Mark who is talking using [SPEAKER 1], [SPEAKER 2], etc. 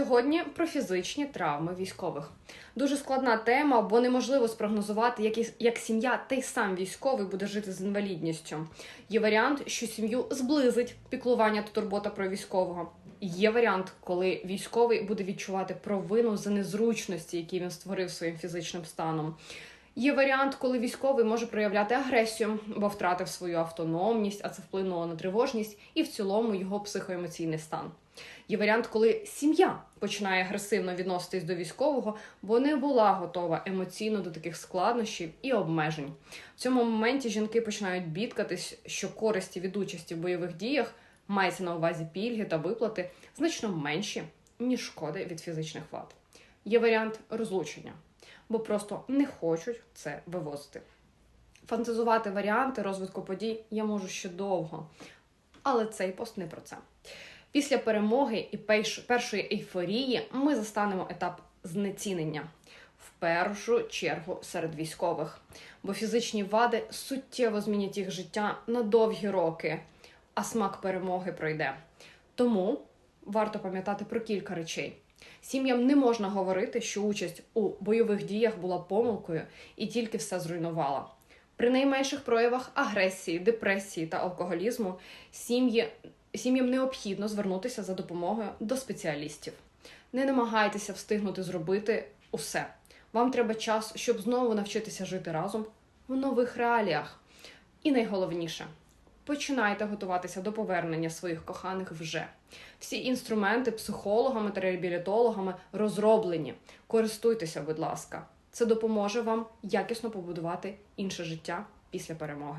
[SPEAKER 1] Сьогодні про фізичні травми військових. Дуже складна тема, бо неможливо спрогнозувати, як, як сім'я та й сам військовий буде жити з інвалідністю. Є варіант, що сім'ю зблизить піклування та турбота про військового. Є варіант, коли військовий буде відчувати провину за незручності, які він створив своїм фізичним станом. Є варіант, коли військовий може проявляти агресію, бо втратив свою автономність, а це вплинуло на тривожність і в цілому його психоемоційний стан. Є варіант, коли сім'я починає агресивно відноситись до військового, бо не була готова емоційно до таких складнощів і обмежень. В цьому моменті жінки починають бідкатись, що користі від участі в бойових діях мається на увазі пільги та виплати значно менші, ніж шкоди від фізичних вад. Є варіант розлучення, бо просто не хочуть це вивозити. Фантазувати варіанти розвитку подій я можу ще довго, але цей пост не про це. Після перемоги і першої ейфорії ми застанемо етап знецінення в першу чергу серед військових, бо фізичні вади суттєво змінять їх життя на довгі роки, а смак перемоги пройде. Тому варто пам'ятати про кілька речей. Сім'ям не можна говорити, що участь у бойових діях була помилкою і тільки все зруйнувала. При найменших проявах агресії, депресії та алкоголізму сім'ї сім'ям необхідно звернутися за допомогою до спеціалістів. Не намагайтеся встигнути зробити усе. Вам треба час, щоб знову навчитися жити разом в нових реаліях. І найголовніше починайте готуватися до повернення своїх коханих вже. Всі інструменти психологами та реабілітологами розроблені. Користуйтеся, будь ласка. Це допоможе вам якісно побудувати інше життя після перемоги.